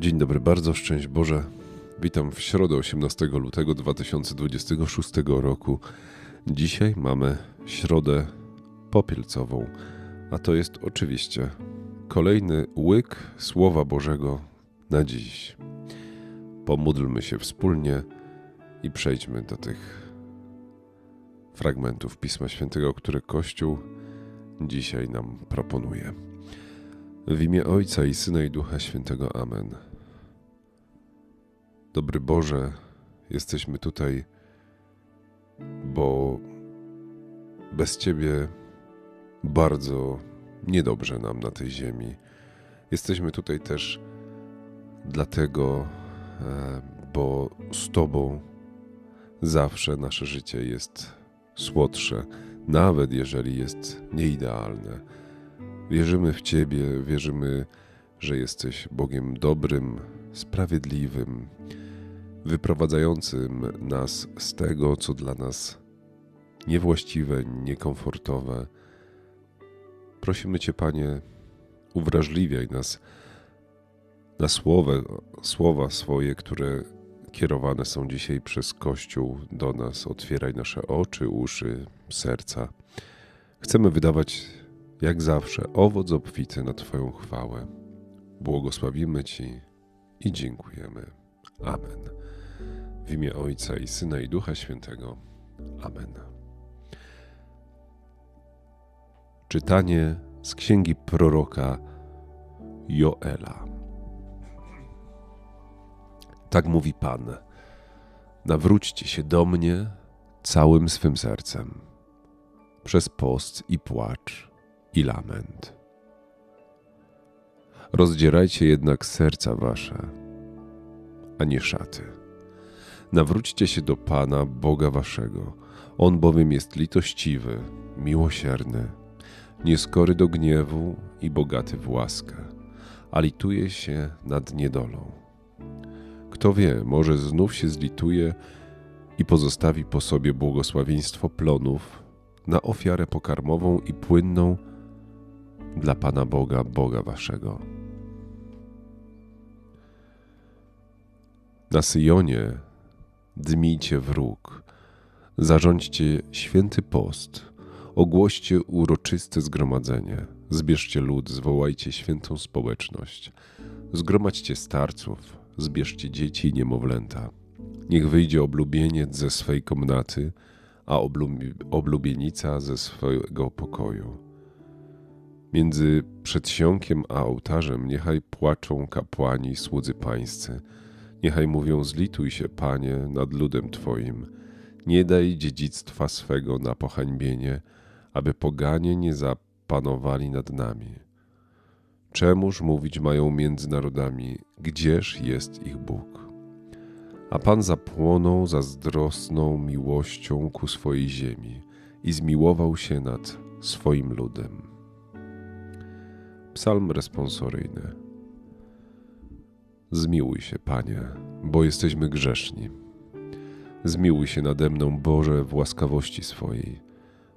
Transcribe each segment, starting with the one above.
Dzień dobry, bardzo szczęść Boże. Witam w środę 18 lutego 2026 roku. Dzisiaj mamy środę popielcową, a to jest oczywiście kolejny łyk Słowa Bożego na dziś. Pomódlmy się wspólnie i przejdźmy do tych fragmentów Pisma Świętego, które Kościół dzisiaj nam proponuje. W imię Ojca i Syna i Ducha Świętego. Amen. Dobry Boże, jesteśmy tutaj, bo bez Ciebie bardzo niedobrze nam na tej ziemi. Jesteśmy tutaj też dlatego, e, bo z Tobą zawsze nasze życie jest słodsze, nawet jeżeli jest nieidealne. Wierzymy w Ciebie, wierzymy, że jesteś Bogiem dobrym, sprawiedliwym, wyprowadzającym nas z tego, co dla nas niewłaściwe, niekomfortowe. Prosimy Cię, Panie, uwrażliwiaj nas na słowa, słowa swoje, które kierowane są dzisiaj przez Kościół do nas. Otwieraj nasze oczy, uszy, serca. Chcemy wydawać, jak zawsze, owoc obfity na Twoją chwałę. Błogosławimy Ci i dziękujemy. Amen. W imię Ojca i Syna i Ducha Świętego. Amen. Czytanie z księgi proroka Joela. Tak mówi Pan: Nawróćcie się do mnie całym swym sercem, przez post i płacz i lament. Rozdzierajcie jednak serca wasze, a nie szaty. Nawróćcie się do Pana, Boga waszego. On bowiem jest litościwy, miłosierny, nieskory do gniewu i bogaty w łaskę, a lituje się nad niedolą. Kto wie, może znów się zlituje i pozostawi po sobie błogosławieństwo plonów na ofiarę pokarmową i płynną dla Pana Boga, Boga waszego. Na Syjonie dmijcie wróg, zarządźcie święty post, ogłoście uroczyste zgromadzenie, zbierzcie lud, zwołajcie świętą społeczność, zgromadźcie starców, zbierzcie dzieci i niemowlęta. Niech wyjdzie oblubieniec ze swej komnaty, a oblubienica ze swojego pokoju. Między przedsionkiem a ołtarzem niechaj płaczą kapłani, słudzy pańscy. Niechaj mówią: Zlituj się, panie, nad ludem twoim. Nie daj dziedzictwa swego na pohańbienie, aby poganie nie zapanowali nad nami. Czemuż mówić mają między narodami, gdzież jest ich Bóg? A Pan zapłonął zazdrosną miłością ku swojej ziemi i zmiłował się nad swoim ludem. Psalm responsoryjny. Zmiłuj się, Panie, bo jesteśmy grzeszni. Zmiłuj się nade mną, Boże, w łaskawości swojej.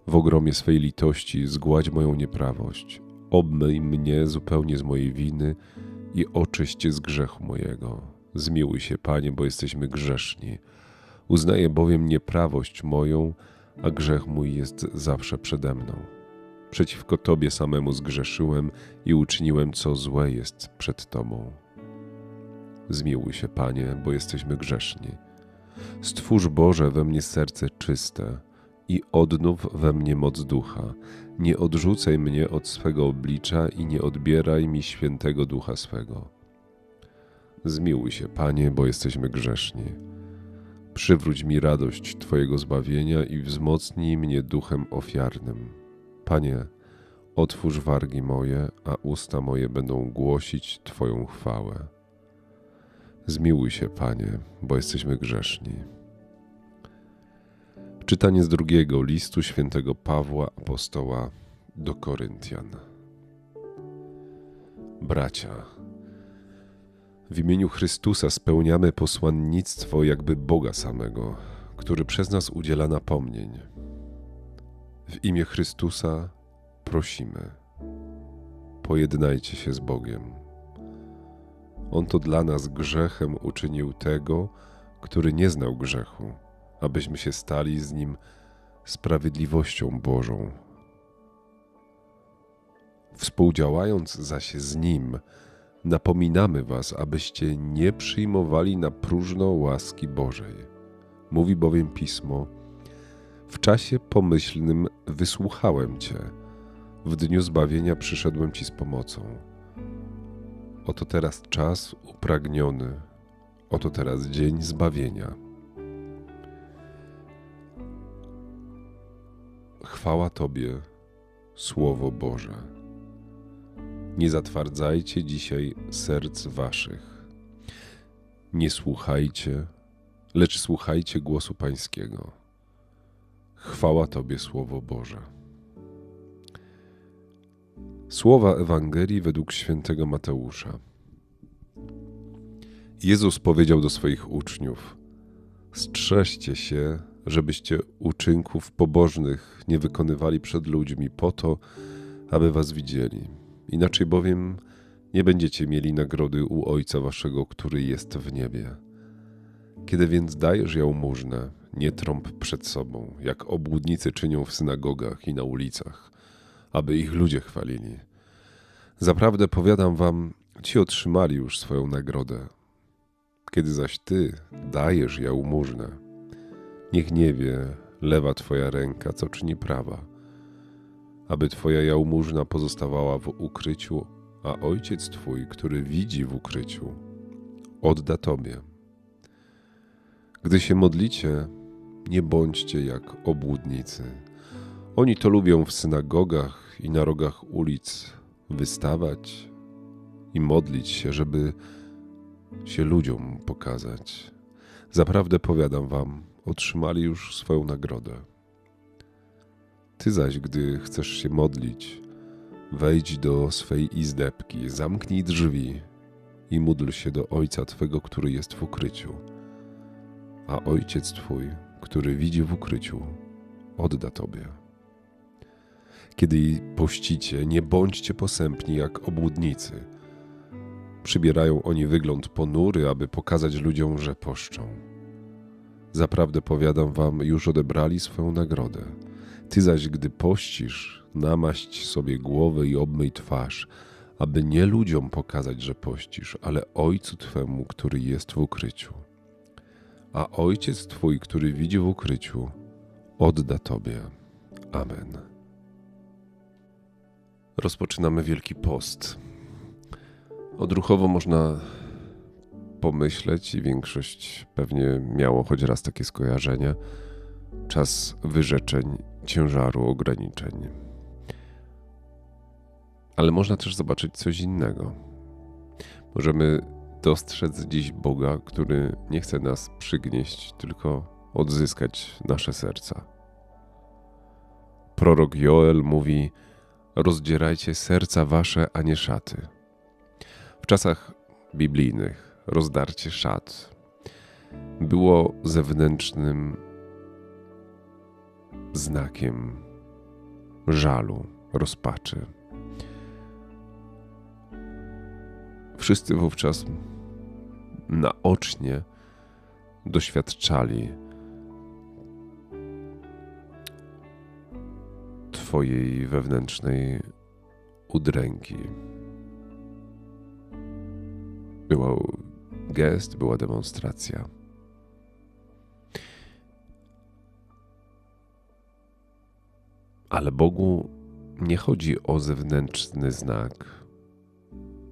W ogromie swej litości zgładź moją nieprawość. Obmyj mnie zupełnie z mojej winy i oczyść z grzechu mojego. Zmiłuj się, Panie, bo jesteśmy grzeszni. Uznaję bowiem nieprawość moją, a grzech mój jest zawsze przede mną. Przeciwko Tobie samemu zgrzeszyłem i uczyniłem, co złe jest przed Tobą. Zmiłuj się, Panie, bo jesteśmy grzeszni. Stwórz Boże we mnie serce czyste i odnów we mnie moc ducha. Nie odrzucaj mnie od swego oblicza i nie odbieraj mi świętego ducha swego. Zmiłuj się, Panie, bo jesteśmy grzeszni. Przywróć mi radość Twojego zbawienia i wzmocnij mnie duchem ofiarnym. Panie, otwórz wargi moje, a usta moje będą głosić Twoją chwałę. Zmiłuj się, Panie, bo jesteśmy grzeszni. Czytanie z drugiego listu świętego Pawła apostoła do Koryntian. Bracia, w imieniu Chrystusa spełniamy posłannictwo jakby Boga samego, który przez nas udziela napomnień. W imię Chrystusa prosimy: pojednajcie się z Bogiem. On to dla nas grzechem uczynił tego, który nie znał grzechu, abyśmy się stali z nim sprawiedliwością Bożą. Współdziałając zaś z nim, napominamy Was, abyście nie przyjmowali na próżno łaski Bożej. Mówi bowiem pismo: W czasie pomyślnym wysłuchałem Cię, w dniu zbawienia przyszedłem Ci z pomocą. Oto teraz czas upragniony, oto teraz dzień zbawienia. Chwała Tobie, Słowo Boże. Nie zatwardzajcie dzisiaj serc Waszych. Nie słuchajcie, lecz słuchajcie głosu Pańskiego. Chwała Tobie, Słowo Boże. Słowa Ewangelii według świętego Mateusza. Jezus powiedział do swoich uczniów: Strzeżcie się, żebyście uczynków pobożnych nie wykonywali przed ludźmi po to, aby was widzieli. Inaczej bowiem nie będziecie mieli nagrody u Ojca Waszego, który jest w niebie. Kiedy więc dajesz jałmużnę, nie trąb przed sobą, jak obłudnicy czynią w synagogach i na ulicach, aby ich ludzie chwalili. Zaprawdę powiadam wam, ci otrzymali już swoją nagrodę. Kiedy zaś ty dajesz jałmużnę, niech nie wie lewa twoja ręka, co czyni prawa, aby twoja jałmużna pozostawała w ukryciu, a ojciec twój, który widzi w ukryciu, odda tobie. Gdy się modlicie, nie bądźcie jak obłudnicy. Oni to lubią w synagogach i na rogach ulic wystawać i modlić się, żeby się ludziom pokazać. Zaprawdę powiadam wam, otrzymali już swoją nagrodę. Ty zaś, gdy chcesz się modlić, wejdź do swej izdebki, zamknij drzwi i módl się do Ojca Twego, który jest w ukryciu. A Ojciec Twój, który widzi w ukryciu, odda Tobie. Kiedy pościcie, nie bądźcie posępni jak obłudnicy. Przybierają oni wygląd ponury, aby pokazać ludziom, że poszczą. Zaprawdę powiadam wam, już odebrali swoją nagrodę. Ty zaś, gdy pościsz, namaść sobie głowę i obmyj twarz, aby nie ludziom pokazać, że pościsz, ale Ojcu Twemu, który jest w ukryciu. A Ojciec Twój, który widzi w ukryciu, odda Tobie. Amen. Rozpoczynamy Wielki Post. Odruchowo można pomyśleć, i większość pewnie miało choć raz takie skojarzenie, czas wyrzeczeń, ciężaru, ograniczeń. Ale można też zobaczyć coś innego. Możemy dostrzec dziś Boga, który nie chce nas przygnieść, tylko odzyskać nasze serca. Prorok Joel mówi: Rozdzierajcie serca wasze, a nie szaty. W czasach biblijnych rozdarcie szat było zewnętrznym znakiem żalu, rozpaczy. Wszyscy wówczas naocznie doświadczali Twojej wewnętrznej udręki. Była gest, była demonstracja. Ale Bogu nie chodzi o zewnętrzny znak,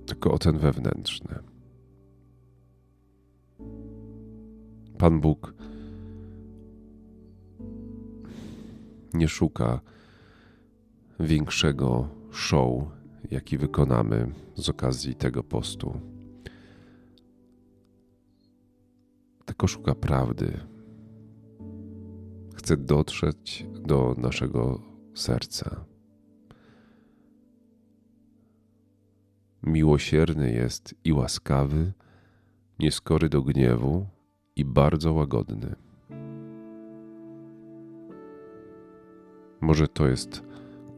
tylko o ten wewnętrzny. Pan Bóg nie szuka większego show, jaki wykonamy z okazji tego postu. tylko szuka prawdy. Chce dotrzeć do naszego serca. Miłosierny jest i łaskawy, nieskory do gniewu i bardzo łagodny. Może to jest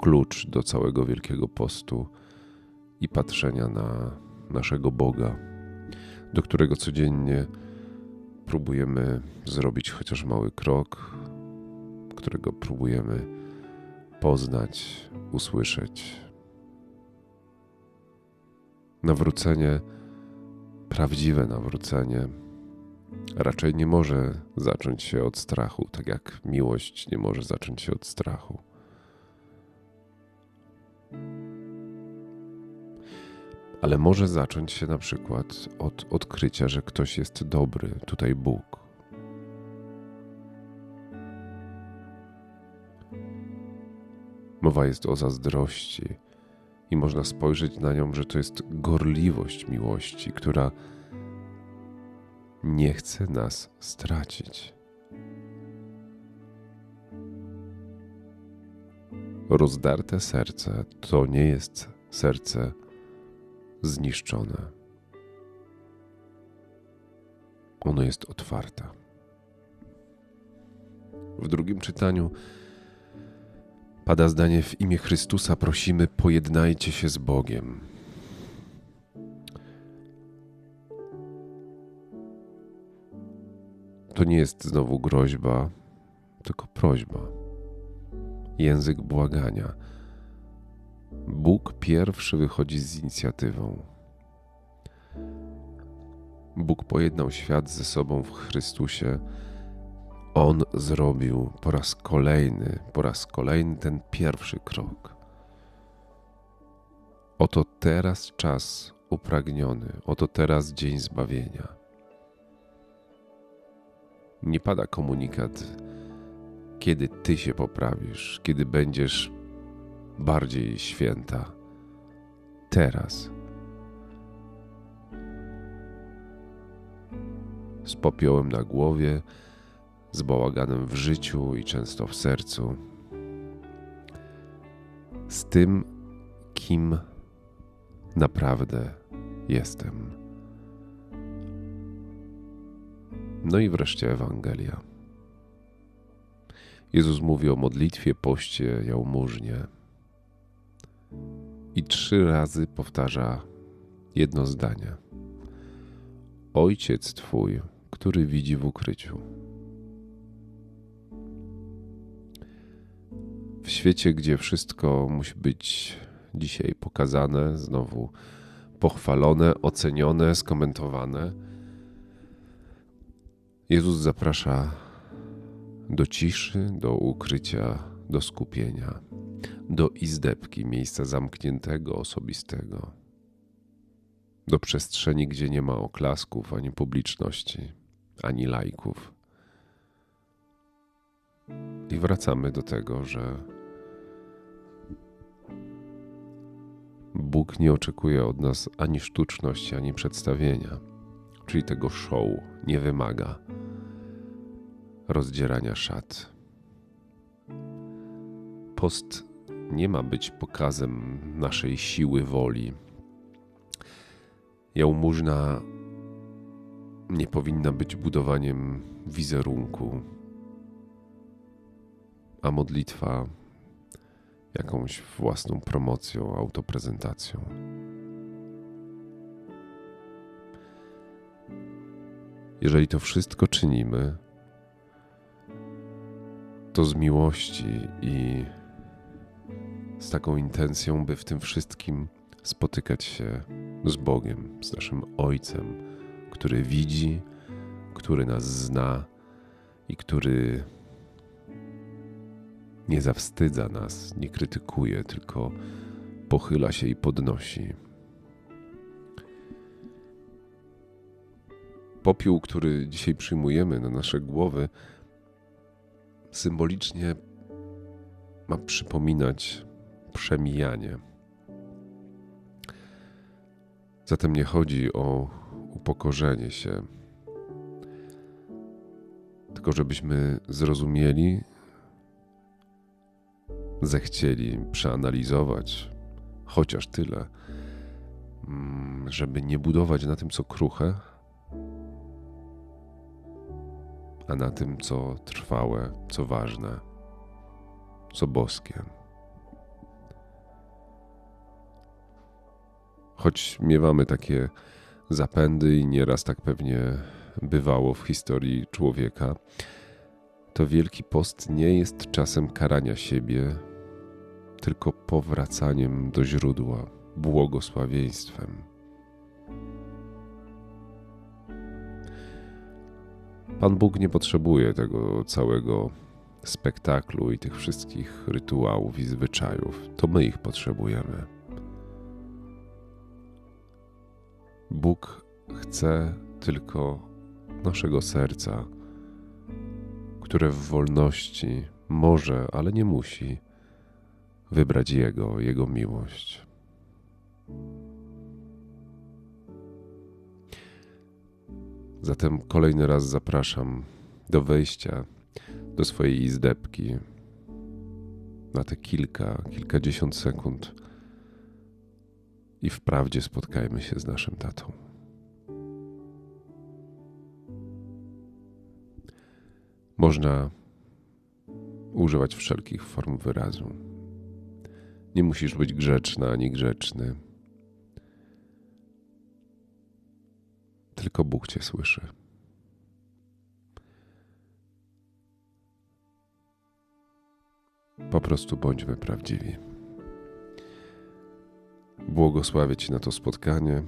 klucz do całego Wielkiego Postu i patrzenia na naszego Boga do którego codziennie próbujemy zrobić chociaż mały krok, którego próbujemy poznać, usłyszeć. Nawrócenie, prawdziwe nawrócenie, raczej nie może zacząć się od strachu, tak jak miłość nie może zacząć się od strachu. Ale może zacząć się na przykład od odkrycia, że ktoś jest dobry, tutaj Bóg. Mowa jest o zazdrości i można spojrzeć na nią, że to jest gorliwość miłości, która nie chce nas stracić. Rozdarte serce to nie jest serce zniszczone. Ono jest otwarte. W drugim czytaniu pada zdanie: W imię Chrystusa prosimy, pojednajcie się z Bogiem. To nie jest znowu groźba, tylko prośba. Język błagania Bóg pierwszy wychodzi z inicjatywą. Bóg pojednał świat ze sobą w Chrystusie. On zrobił po raz kolejny, po raz kolejny ten pierwszy krok. Oto teraz czas upragniony, oto teraz dzień zbawienia. Nie pada komunikat, kiedy ty się poprawisz, kiedy będziesz bardziej święta. Teraz. Z popiołem na głowie, z bałaganem w życiu i często w sercu. Z tym, kim naprawdę jestem. No i wreszcie Ewangelia. Jezus mówi o modlitwie, poście, jałmużnie i trzy razy powtarza jedno zdanie. Ojciec Twój, który widzi w ukryciu. W świecie, gdzie wszystko musi być dzisiaj pokazane, znowu pochwalone, ocenione, skomentowane, Jezus zaprasza do ciszy, do ukrycia, do skupienia do izdebki, miejsca zamkniętego, osobistego, do przestrzeni, gdzie nie ma oklasków ani publiczności, ani lajków. I wracamy do tego, że Bóg nie oczekuje od nas ani sztuczności, ani przedstawienia, czyli tego show nie wymaga rozdzierania szat. Post nie ma być pokazem naszej siły woli. Jałmużna nie powinna być budowaniem wizerunku, a modlitwa jakąś własną promocją, autoprezentacją. Jeżeli to wszystko czynimy, to z miłości i z taką intencją, by w tym wszystkim spotykać się z Bogiem, z naszym Ojcem, który widzi, który nas zna i który nie zawstydza nas, nie krytykuje, tylko pochyla się i podnosi. Popiół, który dzisiaj przyjmujemy na nasze głowy, symbolicznie ma przypominać przemijanie. Zatem nie chodzi o upokorzenie się, tylko żebyśmy zrozumieli, zechcieli przeanalizować chociaż tyle, mm, żeby nie budować na tym, co kruche, a na tym, co trwałe, co ważne, co boskie. choć miewamy takie zapędy i nieraz tak pewnie bywało w historii człowieka, to Wielki Post nie jest czasem karania siebie, tylko powracaniem do źródła, błogosławieństwem. Pan Bóg nie potrzebuje tego całego spektaklu i tych wszystkich rytuałów i zwyczajów. To my ich potrzebujemy. Bóg chce tylko naszego serca, które w wolności może, ale nie musi wybrać Jego, Jego miłość. Zatem kolejny raz zapraszam do wejścia do swojej izdebki na te kilka, kilkadziesiąt sekund i wprawdzie spotkajmy się z naszym tatą. Można używać wszelkich form wyrazu. Nie musisz być grzeczna ani grzeczny. Tylko Bóg Cię słyszy. Po prostu bądźmy prawdziwi. Błogosławię Ci na to spotkanie.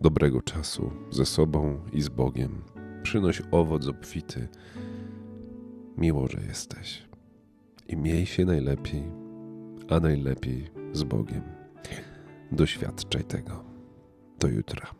Dobrego czasu ze sobą i z Bogiem. Przynoś owoc obfity. Miło, że jesteś. I miej się najlepiej, a najlepiej z Bogiem. Doświadczaj tego. Do jutra.